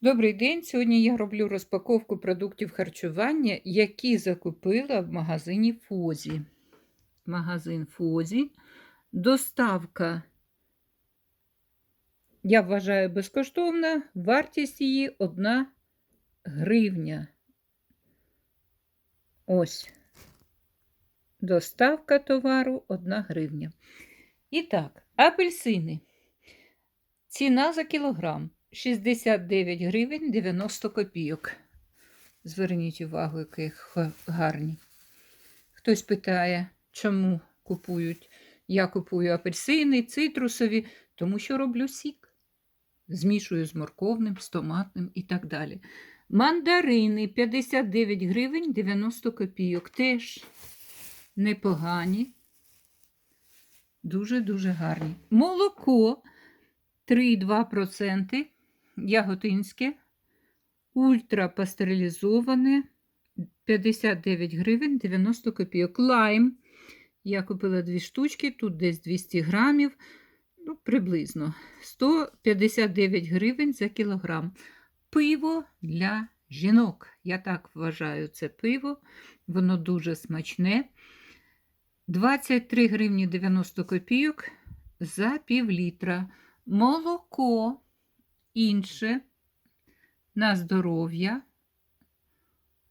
Добрий день! Сьогодні я роблю розпаковку продуктів харчування, які закупила в магазині Фозі. Магазин Фозі. Доставка, я вважаю, безкоштовна. Вартість її 1 гривня. Ось. Доставка товару 1 гривня. І так, апельсини. Ціна за кілограм 69 гривень 90 копійок. Зверніть увагу, які гарні. Хтось питає, чому купують. Я купую апельсини, цитрусові, тому що роблю сік. Змішую з морковним, з томатним і так далі. Мандарини 59 гривень 90 копійок. Теж непогані. Дуже-дуже гарні. Молоко 3,2% яготинське, ультрапастерилізоване 59 гривень 90 копійок. Лайм. Я купила дві штучки, тут десь 200 грамів, ну, приблизно 159 гривень за кілограм. Пиво для жінок. Я так вважаю, це пиво. Воно дуже смачне. 23 гривні 90 копійок за пів літра. Молоко інше на здоров'я.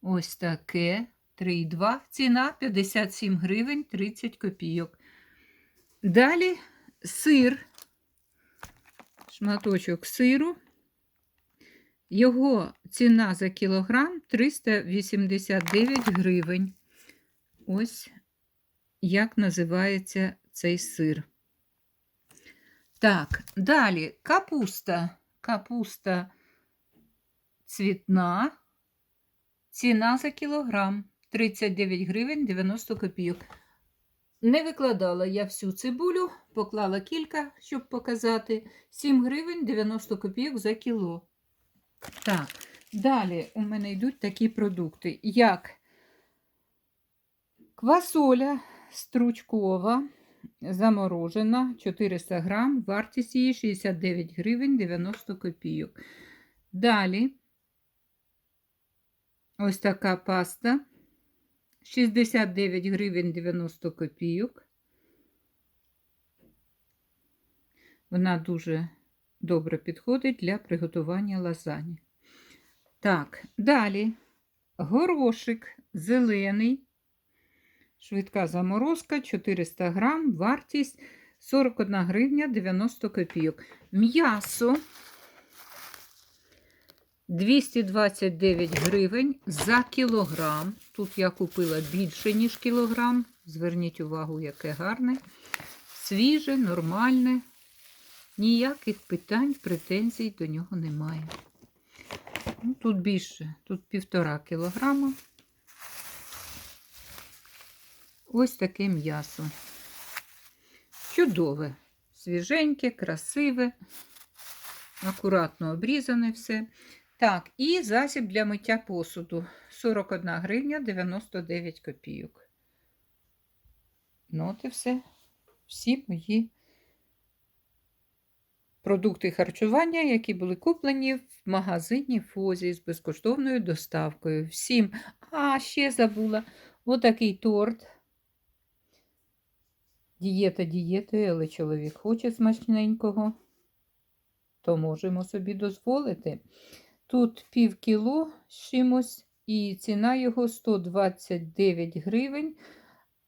Ось таке. 3,2. Ціна 57 гривень 30 копійок. Далі сир, шматочок сиру. Його ціна за кілограм 389 гривень. Ось як називається цей сир. Так, далі капуста. Капуста цвітна. Ціна за кілограм 39 гривень 90 копійок. Не викладала я всю цибулю, поклала кілька, щоб показати. 7 гривень 90 копійок за кіло. Так, далі у мене йдуть такі продукти, як квасоля стручкова, заморожена 400 грам, вартість її 69 гривень 90 копійок. Далі ось така паста 69 гривень 90 копійок. Вона дуже добре підходить для приготування лазані. Так, далі горошик зелений, швидка заморозка 400 грам, вартість 41 гривня 90 копійок. М'ясо 229 гривень за кілограм. Тут я купила більше, ніж кілограм. Зверніть увагу, яке гарне. Свіже, нормальне. Ніяких питань, претензій до нього немає. Ну, тут більше, тут півтора кілограма. Ось таке м'ясо. Чудове, свіженьке, красиве, акуратно обрізане все. Так, і засіб для миття посуду 41 гривня 99 копійок. Ну, от і все. Всі мої продукти харчування, які були куплені в магазині Фозі з безкоштовною доставкою. Всім. А, ще забула отакий торт. Дієта дієтою, але чоловік хоче смачненького, то можемо собі дозволити. Тут пів кіло з чимось, і ціна його 129 гривень,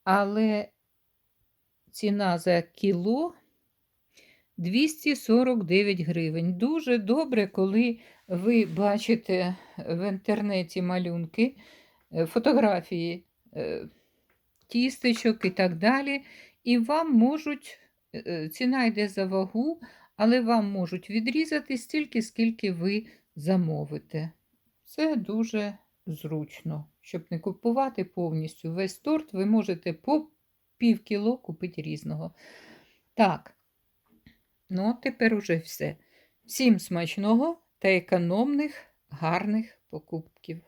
але ціна за кіло 249 гривень. Дуже добре, коли ви бачите в інтернеті малюнки, е, фотографії е, тістечок і так далі. І вам можуть, е, ціна йде за вагу, але вам можуть відрізати стільки, скільки ви замовите. Це дуже зручно. Щоб не купувати повністю весь торт, ви можете по пів кіло купити різного. Так, ну тепер уже все. Всім смачного та економних, гарних покупків,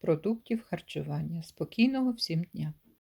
продуктів харчування. Спокійного всім дня!